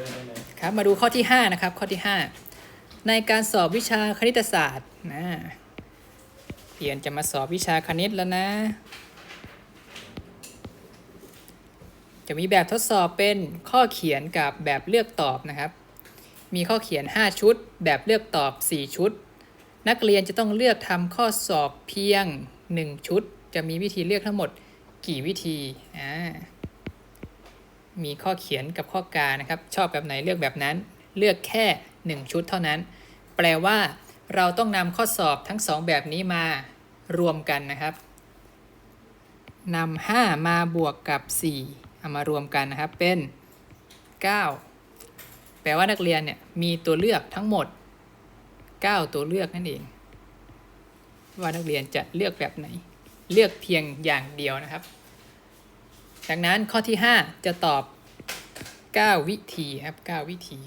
ด้วยได้ไหมครับมาดูข้อที่ 5 นะครับ ข้อที่ 5 ในการสอบวิชาคณิตศาสตร์นะเรียนจะมาสอบวิชาคณิตแล้วนะ จะมีแบบทดสอบเป็นข้อเขียนกับแบบเลือกตอบนะครับ มีข้อเขียน 5 ชุด แบบเลือกตอบ 4 ชุด นักเรียนจะต้องเลือกทำข้อสอบเพียง 1 ชุด จะมีวิธีเลือกทั้งหมดกี่วิธีอ่า มีข้อเขียนกับข้อการนะครับ ชอบแบบไหนเลือกแบบนั้น เลือกแค่ 1 ชุดเท่านั้น แปลว่า เราต้องนำข้อสอบทั้ง 2 แบบนี้มารวมกันนะครับนำ5มาบวกกับ 4 เอามารวมกันนะครับ เป็น 9 แปลว่านักเรียนเนี่ยมีตัวเลือกทั้งหมด 9 ตัวเลือกนั่นเอง ว่านักเรียนจะเลือกแบบไหน เลือกเพียงอย่างเดียวนะครับ จากนั้นข้อที่ 5 จะตอบ 9 วิธีครับ 9 วิธี